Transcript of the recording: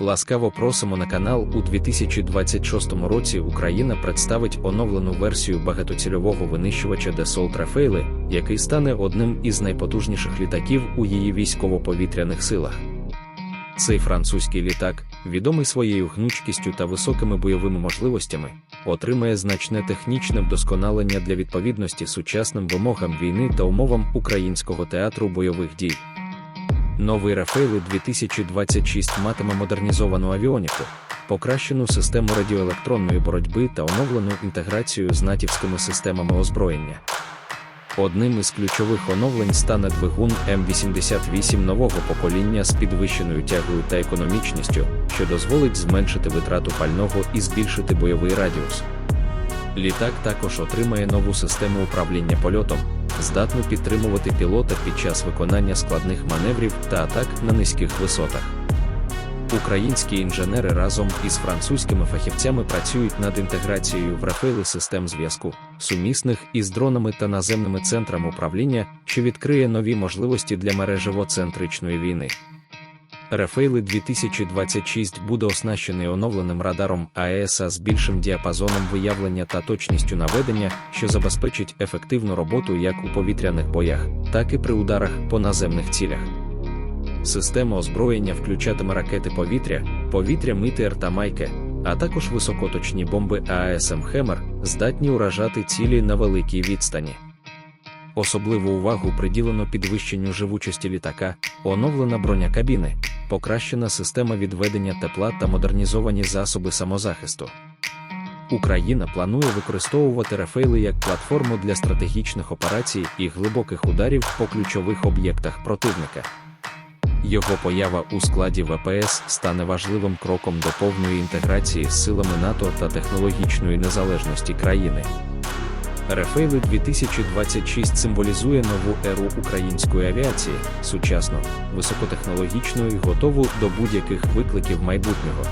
Ласкаво просимо на канал у 2026 році Україна представить оновлену версію багатоцільового винищувача Dassault Rafale, який стане одним із найпотужніших літаків у її військово-повітряних силах. Цей французький літак, відомий своєю гнучкістю та високими бойовими можливостями, отримає значне технічне вдосконалення для відповідності сучасним вимогам війни та умовам українського театру бойових дій. Новий Рафейли 2026 матиме модернізовану авіоніку, покращену систему радіоелектронної боротьби та оновлену інтеграцію з натівськими системами озброєння. Одним із ключових оновлень стане двигун М88 нового покоління з підвищеною тягою та економічністю, що дозволить зменшити витрату пального і збільшити бойовий радіус. Літак також отримає нову систему управління польотом, здатну підтримувати пілота під час виконання складних маневрів та атак на низьких висотах. Українські інженери разом із французькими фахівцями працюють над інтеграцією в Рафейли систем зв'язку, сумісних із дронами та наземними центрами управління, що відкриє нові можливості для мережево-центричної війни. Рафейли 2026 буде оснащений оновленим радаром АЕСа з більшим діапазоном виявлення та точністю наведення, що забезпечить ефективну роботу як у повітряних боях, так і при ударах по наземних цілях. Система озброєння включатиме ракети повітря, повітря Митер та Майке, а також високоточні бомби АЕСМ Хемер, здатні уражати цілі на великій відстані. Особливу увагу приділено підвищенню живучості літака, оновлена броня кабіни, покращена система відведення тепла та модернізовані засоби самозахисту. Україна планує використовувати Рафейли як платформу для стратегічних операцій і глибоких ударів по ключових об'єктах противника. Його поява у складі ВПС стане важливим кроком до повної інтеграції з силами НАТО та технологічної незалежності країни. Рефейли 2026 символізує нову еру української авіації, сучасну, високотехнологічну і готову до будь-яких викликів майбутнього.